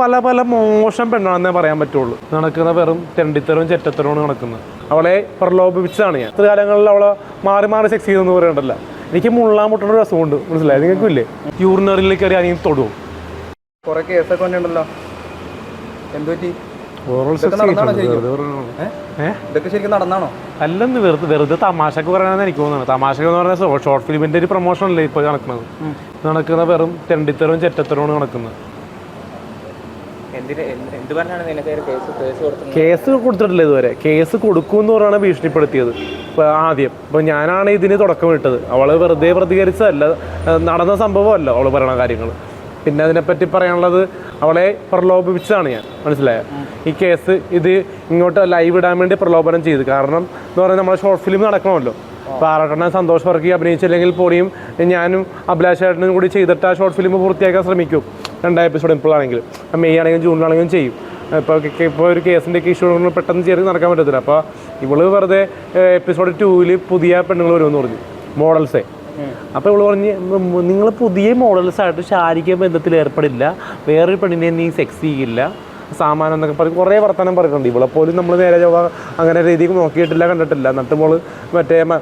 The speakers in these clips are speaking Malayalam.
പല പല മോശം പെണ്ണാണെന്നേ പറയാൻ പറ്റുള്ളൂ. നടക്കുന്ന വെറും തെണ്ടിത്തരവും ചെറ്റത്തരവും നടക്കുന്നത്. അവളെ പ്രലോഭിപ്പിച്ചതാണ് ഞാൻ. ഇത്ര കാലങ്ങളിൽ അവളെ മാറി മാറി സെക്സ് ചെയ്തെന്ന് പറയണ്ടല്ല. എനിക്ക് മുള്ളാൻ മുട്ടുന്ന ഒരു രസമുണ്ട് മനസ്സിലായി? നിങ്ങൾക്കും ഇല്ലേ യൂറിനറിയിൽ കയറി ആരെങ്കിലും തൊടും കുറെ കേസൊക്കെ വന്നിട്ടുണ്ടല്ലോ. എന്തുപറ്റി അല്ലെന്ന് വെറുതെ വെറുതെ തമാശക്ക് പറയണമെന്ന് എനിക്ക് തോന്നുന്നു. തമാശക്ക് എന്ന് പറഞ്ഞാൽ ഷോർട്ട് ഫിലിമിന്റെ ഒരു പ്രൊമോഷൻ അല്ലേ ഇപ്പൊ നടക്കുന്നത്? നടക്കുന്ന വെറും തെണ്ടിത്തരവും ചെറ്റത്തരവും നടക്കുന്നത് എന്തിന് എന്ത് എന്ത് പറഞ്ഞാണ് നിനക്ക് ഒരു കേസ് കൊടുത്തിട്ടില്ല ഇതുവരെ. കേസ് കൊടുക്കുമെന്ന് പറഞ്ഞാണ് ഭീഷണിപ്പെടുത്തിയത്. ആദ്യം. ഇപ്പൊ ഞാനാണ് ഇതിന് തുടക്കം ഇട്ടത്. അവൾ വെറുതെ പ്രതികരിച്ചതല്ല. നടന്ന സംഭവമല്ല അവൾ പറയണ കാര്യങ്ങൾ. പിന്നെ അതിനെപ്പറ്റി പറയാനുള്ളത് അവളെ പ്രലോഭിപ്പിച്ചതാണ് ഞാൻ. മനസ്സിലായ? ഈ കേസ് ഇത് ഇങ്ങോട്ട് ലൈവ് ഇടാൻ വേണ്ടി പ്രലോഭനം ചെയ്തു. കാരണം എന്ന് പറഞ്ഞാൽ നമ്മളെ ഷോർട്ട് ഫിലിം നടക്കണമല്ലോ. അപ്പോൾ ആറട്ടെണ്ണ സന്തോഷ് വർക്കി അഭിനയിച്ചില്ലെങ്കിൽ പോലും ഞാനും അഭിലാഷേട്ടനും കൂടി ചെയ്തിട്ട് ആ ഷോർട്ട് ഫിലിം പൂർത്തിയാക്കാൻ ശ്രമിക്കും. രണ്ടാം എപ്പിസോഡ് ഇപ്പോഴാണെങ്കിലും. മെയ് ആണെങ്കിലും ജൂണിലാണെങ്കിലും ചെയ്യും. ഇപ്പോൾ ഇപ്പോൾ ഒരു കേസിന്റെ ഇഷ്യൂ പെട്ടെന്ന് ചേർന്ന് നടക്കാൻ പറ്റത്തില്ല. അപ്പോൾ ഇവൾ വെറുതെ എപ്പിസോഡ് ടൂവിൽ പുതിയ പെണ്ണുങ്ങൾ വരുമെന്ന് പറഞ്ഞു. മോഡൽസേ അപ്പോൾ ഇവൾ പറഞ്ഞ് നിങ്ങൾ പുതിയ മോഡൽസ് ആയിട്ട് ശാരീരിക ബന്ധത്തിൽ ഏർപ്പെടില്ല. വേറൊരു പെണ്ണിനെ നീ സെക്സ് ചെയ്യില്ല. സാമാനം എന്നൊക്കെ പറഞ്ഞ് കുറേ വർത്തമാനം പറഞ്ഞിട്ടുണ്ട്. ഇവിടെ പോലും നമ്മൾ നേരെ ചൊവ്വ അങ്ങനെ രീതിക്ക് നോക്കിയിട്ടില്ല കണ്ടിട്ടില്ല. എന്നിട്ട് മോൾ മറ്റേ മ-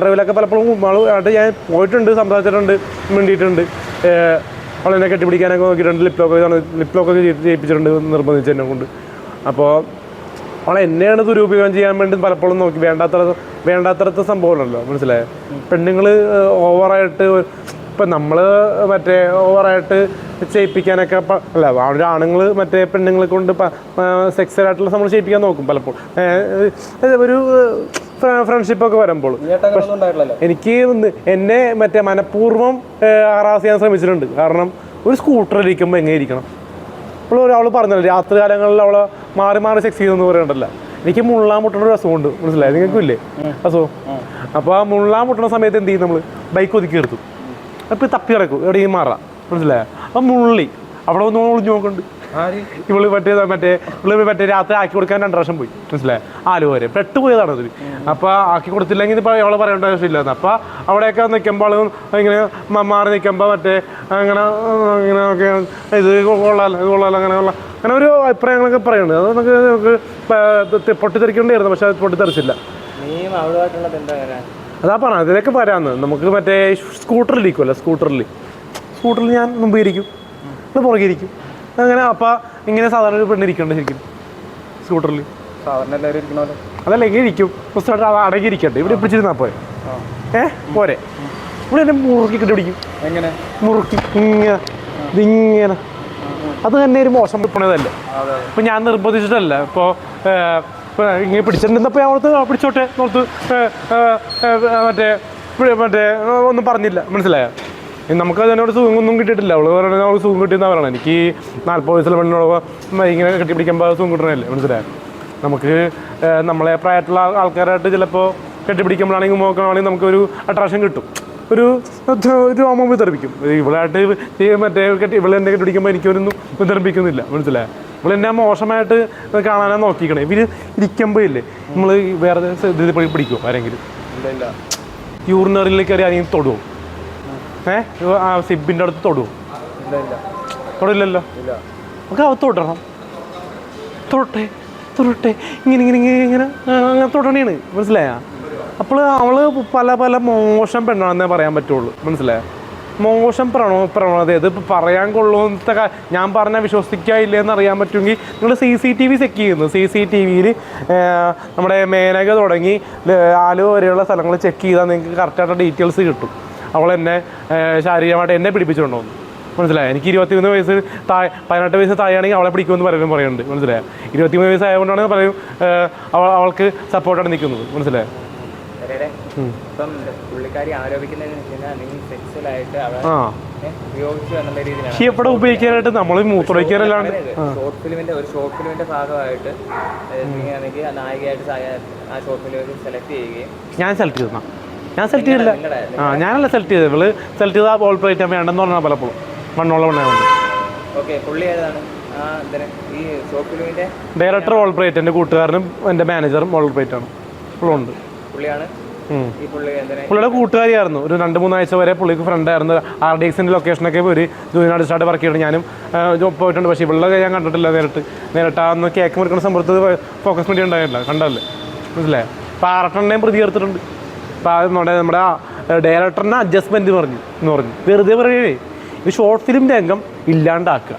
ഡ്രൈവിലൊക്കെ പലപ്പോഴും ആയിട്ട് ഞാൻ പോയിട്ടുണ്ട് സംസാരിച്ചിട്ടുണ്ട് മിണ്ടിയിട്ടുണ്ട്. അവളെന്നെ കെട്ടിപ്പിടിക്കാനൊക്കെ നോക്കിയിട്ടുണ്ട്. ലിപ്ലോക്ക് ലിപ്ലോക്ക് ചെയ്യിപ്പിച്ചിട്ടുണ്ട് നിർബന്ധിച്ച് എന്നെ കൊണ്ട്. അപ്പോൾ അവളെ എന്നെയാണ് ദുരുപയോഗം ചെയ്യാൻ വേണ്ടി പലപ്പോഴും നോക്കി. വേണ്ടാത്ത വേണ്ടാത്തരത്തെ സംഭവമല്ലോ മനസ്സിലായോ? പെണ്ണുങ്ങൾ ഓവറായിട്ട് ഇപ്പം നമ്മൾ മറ്റേ ഓവറായിട്ട് ചെയ്യിപ്പിക്കാനൊക്കെ അല്ല ആണുങ്ങൾ മറ്റേ പെണ്ണുങ്ങളെ കൊണ്ട് സെക്സലായിട്ടുള്ള നമ്മൾ ചെയ്യിപ്പിക്കാൻ നോക്കും പലപ്പോഴും. ഒരു ഫ്രണ്ട്ഷിപ്പ് ഒക്കെ ഫ്രണ്ട്ഷിപ്പൊക്കെ വരുമ്പോൾ എനിക്ക് എന്നെ മറ്റേ മനഃപൂർവം ആറാസ് ചെയ്യാൻ ശ്രമിച്ചിട്ടുണ്ട്. കാരണം ഒരു സ്കൂട്ടർ ഇരിക്കുമ്പോൾ എങ്ങനെ ഇരിക്കണം ഇപ്പോൾ ഒരാൾ പറഞ്ഞല്ലോ രാത്രി കാലങ്ങളിൽ അവളെ മാറി മാറി സെക്സ് ചെയ്തെന്ന് പറയണ്ടല്ല. എനിക്ക് മുള്ളാൻ മുട്ടണ ഒരു അസുഖമുണ്ട്. മനസ്സിലായി? നിങ്ങൾക്കും ഇല്ലേ അസുഖം? അപ്പോൾ ആ മുള്ളാൻ മുട്ടണ സമയത്ത് എന്ത് ചെയ്യും നമ്മൾ ബൈക്ക് ഒതുക്കി എടുത്തു അപ്പോൾ തപ്പി കിടക്കും എവിടെയും മാറാം. മനസ്സിലായോ? അപ്പം മുള്ളി. അവിടെ ഒന്ന് ഒളിഞ്ഞു നോക്കുന്നുണ്ട്. ഇവൾ മറ്റേ മറ്റേ ഇവൾ മറ്റേ രാത്രി ആക്കി കൊടുക്കാൻ രണ്ട് പ്രാവശ്യം പോയി. മനസ്സിലായി? ആലു വരെ പെട്ടുപോയതാണ് അതിൽ അപ്പോൾ ആക്കി കൊടുത്തില്ലെങ്കിൽ ഇപ്പോൾ അവളെ പറയേണ്ട ആവശ്യമില്ല അപ്പോൾ അവിടെയൊക്കെ നിൽക്കുമ്പോൾ ഇങ്ങനെ മാറി നിൽക്കുമ്പോൾ മറ്റേ അങ്ങനെ ഇങ്ങനെ ഒക്കെ ഇത് കൊള്ളാലോ ഇത് കൊള്ളാലോ അങ്ങനെ ഉള്ള അങ്ങനെ ഒരു അഭിപ്രായങ്ങളൊക്കെ പറയുന്നുണ്ട്. അത് നമുക്ക് നമുക്ക് പൊട്ടിത്തെറിക്കേണ്ടിയായിരുന്നു പക്ഷെ അത് പൊട്ടിത്തെറിച്ചില്ല. അതാ പറഞ്ഞത് അതിലേക്ക് വരാമെന്ന് നമുക്ക് മറ്റേ സ്കൂട്ടറിൽ ഇരിക്കുമല്ലോ സ്കൂട്ടറിൽ സ്കൂട്ടറിൽ ഞാൻ മുമ്പ് ഇരിക്കും അത് പുറകെ ഇരിക്കും അങ്ങനെ അപ്പ ഇങ്ങനെ സാധാരണ ഒരു പെണ്ണിരിക്കണ്ട ശരിക്കും. സ്കൂട്ടറിൽ അതല്ല എങ്ങനെ ഇരിക്കും. പുസ്തകമായിട്ട് അത് അടങ്ങിയിരിക്കട്ടെ ഇവിടെ പിടിച്ചിരുന്നാ പോരെ? ഏ? പോരെ. ഇവിടെ എന്നെ മുറുക്കി കണ്ടുപിടിക്കും. എങ്ങനെ? മുറുക്കി ഇങ്ങനെ ഇതിങ്ങനെ. അത് തന്നെ ഒരു മോശം പിണതല്ലേ അതെ അതെ. ഇപ്പം ഞാൻ നിർബന്ധിച്ചിട്ടല്ല. ഇപ്പോൾ ഇങ്ങനെ പിടിച്ചിട്ടുണ്ടെന്നപ്പോൾ ആ, പിടിച്ചോട്ടെ നോർത്ത് മറ്റേ മറ്റേ ഒന്നും പറഞ്ഞില്ല. മനസ്സിലായോ? നമുക്ക് അതിനോട് സുഖമൊന്നും കിട്ടിയിട്ടില്ല. അവൾ പറയുന്നത് അവൾ സുഖം കിട്ടിയെന്നാ പറയണം എനിക്ക് നാൽപ്പത് വയസ്സിലെ പെണ്ണിനോട് ഇങ്ങനെ കെട്ടി പിടിക്കുമ്പോൾ സുഖം കിട്ടണല്ലേ മനസ്സിലായോ? നമുക്ക് നമ്മളെ പ്രായത്തിലുള്ള ആൾ- ആൾക്കാരായിട്ട് ചിലപ്പോൾ കെട്ടിപ്പിടിക്കുമ്പോഴാണെങ്കിൽ നോക്കണമെങ്കിൽ നമുക്കൊരു അട്രാക്ഷൻ കിട്ടും. ഒരു ഒരു രോമം വിതർപ്പിക്കും ഇവളായിട്ട് മറ്റേ കെട്ടി ഇവളെ എന്നെ കെട്ടിപ്പിടിക്കുമ്പോൾ എനിക്കൊന്നും വിതർപ്പിക്കുന്നില്ല മനസ്സിലായോ? നമ്മൾ എന്നെ മോശമായിട്ട് കാണാനാ നോക്കിക്കണേ. ഇവർ ഇരിക്കുമ്പോൾ ഇല്ലേ നമ്മൾ വേറെ പിടിക്കുമോ ആരെങ്കിലും? യൂറിനറിയിൽ കയറി ആരെങ്കിലും തൊടുവോ? ഏഹ് ആ സിബിന്റെ അടുത്ത് തൊടുവോ? തൊടില്ലല്ലോ? നമുക്ക് അവ തൊടണം. തൊട്ടെ തൊട്ടെ ഇങ്ങനെ ഇങ്ങനെ ഇങ്ങനെ ഇങ്ങനെ അങ്ങനെ തൊടണേണ്. മനസ്സിലായ? അപ്പോൾ അവൾ പല പല മോശം പെണ്ണാണെന്നേ പറയാൻ പറ്റുള്ളൂ. മനസ്സിലായ? മോശം പ്രണോ പ്രവണത ഇത് ഇപ്പോൾ പറയാൻ കൊള്ളുന്ന ഞാൻ പറഞ്ഞാൽ വിശ്വസിക്കാനില്ല എന്ന് അറിയാൻ പറ്റുമെങ്കിൽ നിങ്ങൾ C C T V check ചെയ്യുന്നു. സി സി ടി വിയിൽ നമ്മുടെ മേനക തുടങ്ങി ആലുവ വരെയുള്ള സ്ഥലങ്ങൾ ചെക്ക് ചെയ്താൽ നിങ്ങൾക്ക് കറക്റ്റായിട്ട് ഡീറ്റെയിൽസ് കിട്ടും. അവൾ എന്നെ ശാരീരികമായിട്ട് എന്നെ പിടിപ്പിച്ചിട്ടുണ്ടോന്ന് മനസ്സിലായോ? എനിക്ക് ഇരുപത്തിമൂന്ന് വയസ്സ് താഴെ പതിനെട്ട് വയസ്സ് താഴെയാണെങ്കിൽ അവളെ പിടിക്കുമെന്ന് പറയുന്നത് പറയുന്നുണ്ട് മനസ്സിലായോ? ഇരുപത്തിമൂന്ന് വയസ്സ് ആയതുകൊണ്ടാണ് പറയും അവൾ അവൾക്ക് സപ്പോർട്ടാണ് നിൽക്കുന്നത്. മനസ്സിലായോ? ഇപ്പം പുള്ളിക്കാരി ഉപയോഗിച്ചു എന്നുള്ള രീതിയിലാണ്. ഉപയോഗിക്കാനായിട്ട് നമ്മൾ മൂത്രമൊഴിക്കാനല്ലാണ്ട് ഷോർട്ട് ഫിലിമിന്റെ ഒരു ഷോർട്ട് ഫിലിമിന്റെ ഭാഗമായിട്ട് ആണെങ്കിൽ നായികയായിട്ട് ആ ഷോർട്ട് ഫിലിം സെലക്ട് ചെയ്യുകയും. ഞാൻ സെലക്ട് ചെയ്യുന്ന ഞാൻ സെലക്ട് ചെയ്തില്ല. ആ ഞാനല്ല സെലക്ട് ചെയ്തത്. ഇവൾ സെലക്ട് ചെയ്ത ബോൾ പ്ലേറ്റ് വേണ്ടെന്ന് പറഞ്ഞാൽ പലപ്പോഴും. മണ്ണോളം ഉണ്ടായതുകൊണ്ട് ഓക്കെ പുള്ളി ഏതാണ്? ഈ ഷോർട്ട് ഫിലിമിന്റെ ഡയറക്ടർ ഓൾ പ്ലേറ്റ് എന്റെ കൂട്ടുകാരനും എന്റെ മാനേജറും ഓൾ പ്ലേറ്റ് ആണ്. ഉണ്ട്. പുള്ളിയാണ്? പുള്ളിയുടെ കൂട്ടുകാരിയായിരുന്നു. ഒരു രണ്ട് മൂന്നാഴ്ച വരെ പുള്ളിക്ക് ഫ്രണ്ട് ആയിരുന്നു. ആർ ഡി എക്സിന്റെ ലൊക്കേഷനൊക്കെ ഒരു ജൂനിയർ സ്റ്റാർട്ട് വർക്ക് ചെയ്തിട്ട് ഞാനും പോയിട്ടുണ്ട്. പക്ഷേ ഇവിടെ ഞാൻ കണ്ടിട്ടില്ല നേരിട്ട്. നേരിട്ട് ആ ഒന്ന് കേക്ക് മുറിക്കുന്ന സമ്പത്ത് ഫോക്കസ് മീഡിയ ഉണ്ടായില്ല കണ്ടല്ലേ മനസ്സിലായോ? അപ്പോൾ ആറട്ടെണ്ണയും പ്രതി ചേർത്തിട്ടുണ്ട്. അപ്പോൾ അത് നമ്മുടെ നമ്മുടെ ഡയറക്ടറിനെ അഡ്ജസ്റ്റ്മെന്റ് പറഞ്ഞു എന്ന് പറഞ്ഞു. വെറുതെ പറയണേ ഈ ഷോർട്ട് ഫിലിം രംഗം ഇല്ലാണ്ടാക്കുക.